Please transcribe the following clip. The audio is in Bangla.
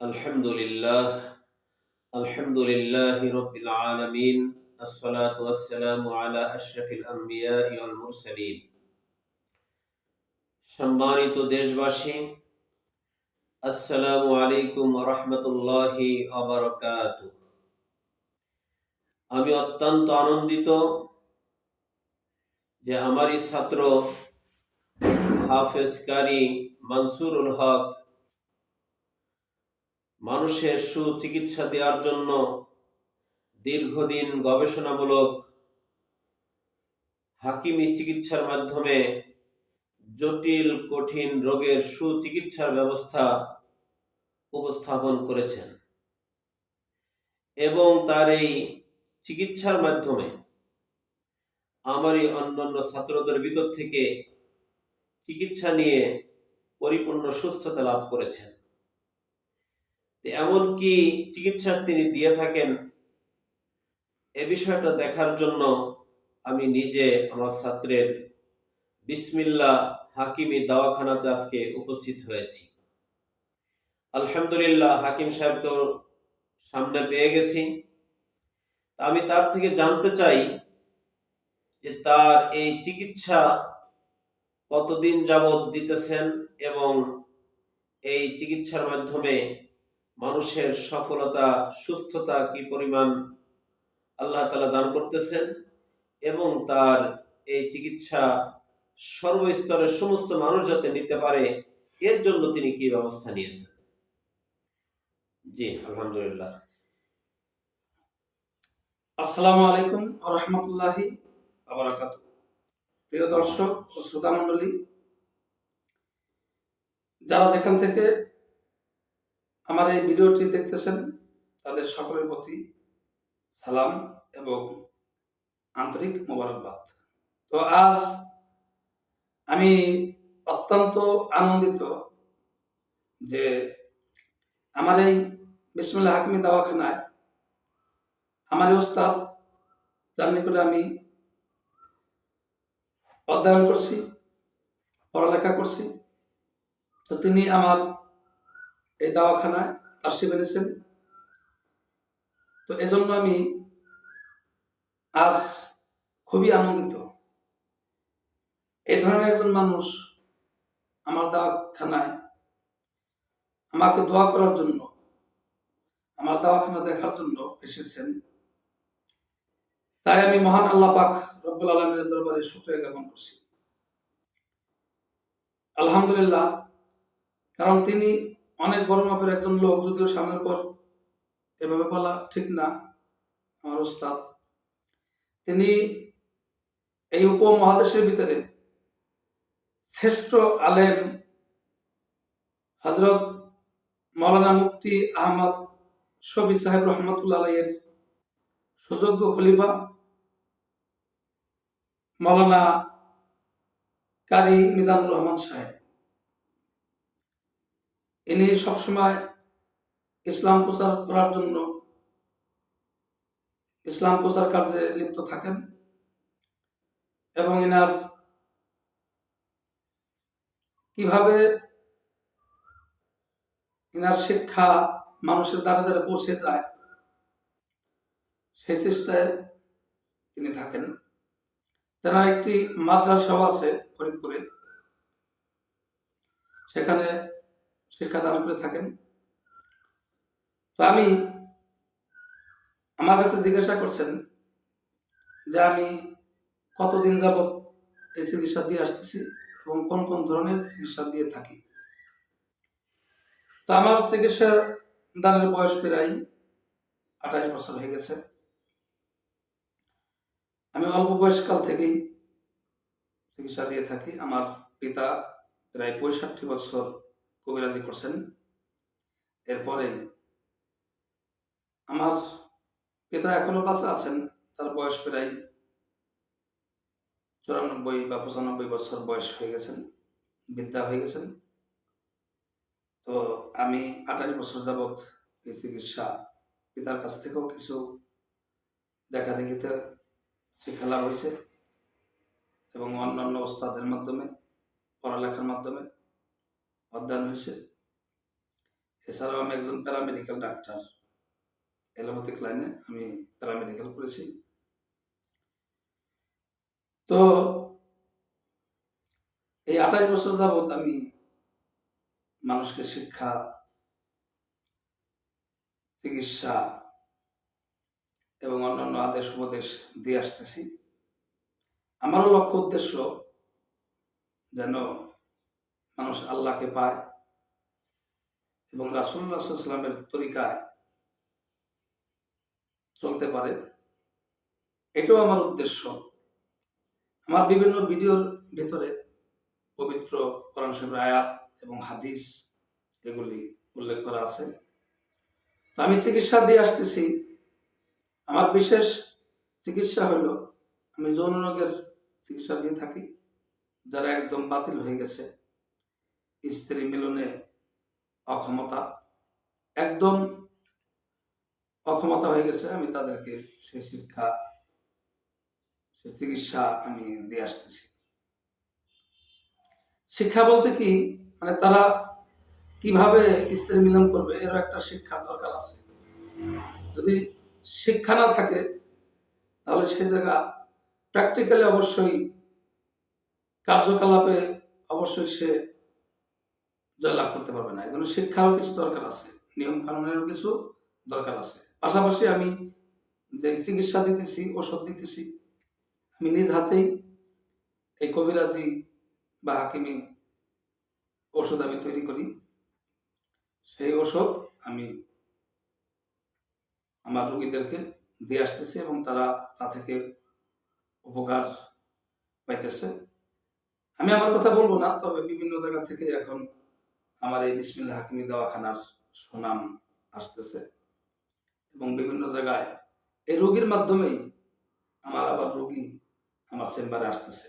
الحمد لله الحمد لله رب العالمين الصلاة والسلام على أشرف الأنبياء والمرسلين সম্মানিত দেশবাসী আসসালামু আলাইকুম রহমতুল্লাহি অবরকাত আমি অত্যন্ত আনন্দিত যে আমারই ছাত্র হাফেজ কারি মনসুরুল হক মানুষের সুচিকিৎসা দেওয়ার জন্য দীর্ঘদিন গবেষণামূলক হাকিমি চিকিৎসার মাধ্যমে জটিল, কঠিন রোগের সুচিকিৎসার ব্যবস্থা উপস্থাপন করেছেন এবং তার এই চিকিৎসার মাধ্যমে আমারই অন্যান্য ছাত্রদের ভিতর থেকে চিকিৎসা নিয়ে পরিপূর্ণ সুস্থতা লাভ করেছেন। তো এমন কি চিকিৎসা তিনি দিয়ে থাকেন? এ বিষয়টা দেখার জন্য আমি নিজে আমার ছাত্রের বিসমিল্লা হাকিমি দাওয়াখানাতে আজকে উপস্থিত হয়েছি। আলহামদুলিল্লাহ হাকিম সাহেবকেও সামনে পেয়ে গেছি। আমি তার থেকে জানতে চাই যে তার এই চিকিৎসা কতদিন যাবৎ দিতেছেন এবং এই চিকিৎসার মাধ্যমে মানুষের সফলতা, সুস্থতা কি পরিমাণ আল্লাহ তালা দান করতেছেন এবং তার এই চিকিৎসা সর্বস্তরের সমস্ত মানুষ যাতে নিতে পারে, এর জন্য তিনি কি ব্যবস্থা নিয়েছেন? জি, আলহামদুলিল্লাহ। আসসালামু আলাইকুম রহমতুল্লাহি আবরাকাত প্রিয় দর্শক ও শ্রোতা যারা যেখান থেকে আমার এই ভিডিওটি দেখতেছেন, তাদের সকলের প্রতি সালাম এবং আন্তরিক মোবারকবাদ। তো আজ আমি অত্যন্ত আনন্দিত যে আমার এই বিসমুল্লাহ হাকিমি দাওয়াখানায় আমার এই ওস্তাদ, যার নিকটে আমি অধ্যয়ন করছি, পড়ালেখা করছি, তো তিনি আমার এই দাওয়াখানায় তাসি এনেছেন। তো এজন্য আমি আজ খুবই আনন্দিত। এই ধরনের একজন মানুষ আমার দাওয়াখানায় আমাকে দোয়া করার জন্য, আমার দাওয়াখানা দেখার জন্য এসেছেন। তাই আমি মহান আল্লাহ পাক রব্বুল আলমিনের দরবারে শুক্রিয়া জ্ঞাপন করছি। আলহামদুলিল্লাহ, কারণ তিনি অনেক বড় মাপের একজন লোক যদিও সামনের পর এভাবে বলা ঠিক না, আমার ওস্তাদ। তিনি এই উপমহাদেশের ভিতরে শ্রেষ্ঠ আলেম হজরত মৌলানা মুফতি আহমদ শফি সাহেব রহমতুল্লাহ আলাইয়ের সুযোগ্য খলিফা, মৌলানা কারি মিজানুর রহমান সাহেব। ইনি সবসময় ইসলাম প্রচার করার জন্য ইসলাম প্রচার কার্যে লিপ্ত থাকেন এবং এনার কীভাবে এনার শিক্ষা মানুষের দ্বারা দ্বারা পৌঁছে যায়, সেই চেষ্টায় তিনি থাকেন। তেনার একটি মাদ্রাসাও আছে ফরিদপুরে। সেখানে শিক্ষাদান করে থাকেন। তো আমি আমার কাছে জিজ্ঞাসা করছেন যে আমি কতদিন যাবৎ এই চিকিৎসা দিয়ে আসতেছি এবং কোন কোন ধরনের চিকিৎসা দিয়ে থাকি? তো আমার চিকিৎসা দানের বয়স প্রায় আঠাশ বছর হয়ে গেছে। আমি অল্প বয়সকাল থেকেই চিকিৎসা দিয়ে থাকি। আমার পিতা প্রায় পঁয়ষট্টি বছর কবিরাজি করছেন। এরপরে আমার পিতা এখনও বাঁচা আছেন, তার বয়স প্রায় চুরানব্বই বা পঁচানব্বই বছর বয়স হয়ে গেছেন বিদ্যা হয়ে গেছেন। তো আমি আঠাশ বছর যাবৎ এই চিকিৎসা পিতার কাছ থেকেও কিছু দেখা দেখিতে শিক্ষা লাভ হয়েছে এবং অন্যান্য ওস্তাদের মাধ্যমে, পড়ালেখার মাধ্যমে। অধ্যয়ন হয়েছে। এছাড়াও আমি একজন প্যারামেডিক্যাল ডাক্তার এলোপ্যাথিক লাইনে আমি প্যারামেডিক্যাল করেছি। তো এই আঠাশ বছর যাবৎ আমি মানুষকে শিক্ষা, চিকিৎসা এবং অন্যান্য আদেশ উপদেশ দিয়ে আসতেছি। আমারও লক্ষ্য উদ্দেশ্য যেন মানুষ আল্লাহকে পায়। এবং রাসুল্লাহ তরিকায় চলতে পারে। এটাও আমার উদ্দেশ্য। আমার বিভিন্ন ভিডিওর ভিতরে পবিত্র কোরআন শরীফের আয়াত এবং হাদিস এগুলি উল্লেখ করা আছে। তো আমি চিকিৎসা দিয়ে আসতেছি। আমার বিশেষ চিকিৎসা হলো, আমি যৌন রোগের চিকিৎসা দিয়ে থাকি, যারা একদম বাতিল হয়ে গেছে। স্ত্রী মিলনে অক্ষমতা, একদম অক্ষমতা হয়ে গেছে, আমি তাদেরকে সেই শিক্ষা সেই চিকিৎসা আমি দিয়ে আসতেছি। শিক্ষা বলতে কি? মানে তারা কীভাবে স্ত্রী মিলন করবে, এরও একটা শিক্ষার দরকার আছে। যদি শিক্ষা না থাকে, তাহলে সে জায়গা প্র্যাকটিক্যালি অবশ্যই কার্যকলাপে অবশ্যই সে জয়লাভ করতে পারবে না। এই জন্য শিক্ষারও কিছু দরকার আছে নিয়ম কানুনেরও কিছু দরকার আছে। পাশাপাশি আমি যে চিকিৎসা দিতেছি, ওষুধ দিতেছি, আমি নিজ হাতেই এই কবিরাজি বা হাকিমি ওষুধ আমি তৈরি করি। সেই ওষুধ আমি আমার রুগীদেরকে দিয়ে আসতেছি এবং তারা তা থেকে উপকার পাইতেছে। আমি আমার কথা বলব না, তবে বিভিন্ন জায়গা থেকে এখন আমার এই বিসমিল্লা হাকিমি দওয়াখানার সুনাম আসতেছে। এবং বিভিন্ন জায়গায় এই রোগীর মাধ্যমেই আমার আবার রোগী আমার চেম্বারে আসতেছে।